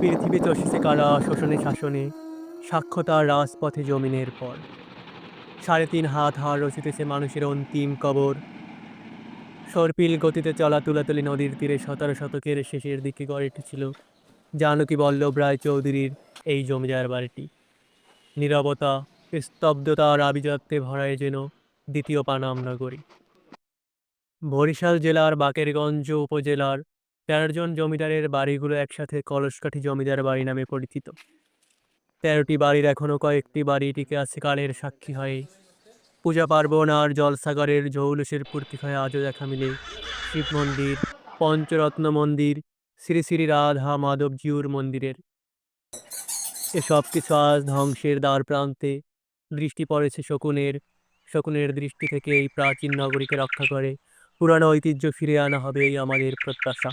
পৃথিবী চষেছে কারা শোষণে শাসনে সাক্ষ্য তার রাজপথে জমিনের পর। সাড়ে তিন হাত হার রচিতেছে মানুষের অন্তিম কবর। সর্পিল গতিতে চলা তুলাতুলি নদীর তীরে সতেরো শতকের শেষের দিকে গড়ে উঠেছিল জানকী বল্লভ রায় চৌধুরীর এই জমিদার বাড়িটি। নীরবতা স্তব্ধতার আভিজাত্যে ভরায় যেন দ্বিতীয় পানাম নগরী। বরিশাল জেলার বাকেরগঞ্জ উপজেলার তেরোজন জমিদারের বাড়িগুলো একসাথে কলসকাঠি জমিদার বাড়ি নামে পরিচিত। তেরোটি বাড়ির এখনও কয়েকটি বাড়ি টিকে আছে কালের সাক্ষী হয়ে। পূজা পার্বণ আর জলসাগরের জৌলুসের পূর্তি হয়ে আজও দেখা মিলে। শিব মন্দির, পঞ্চরত্ন মন্দির, শ্রী শ্রী রাধা মাধবজিউর মন্দিরের। এসব কিছু আজ ধ্বংসের দ্বার প্রান্তে। দৃষ্টি পড়েছে শকুনের। শকুনের দৃষ্টি থেকে এই প্রাচীন নগরীকে রক্ষা করে। পুরানো ঐতিহ্য ফিরে আনা হবে এই আমাদের প্রত্যাশা।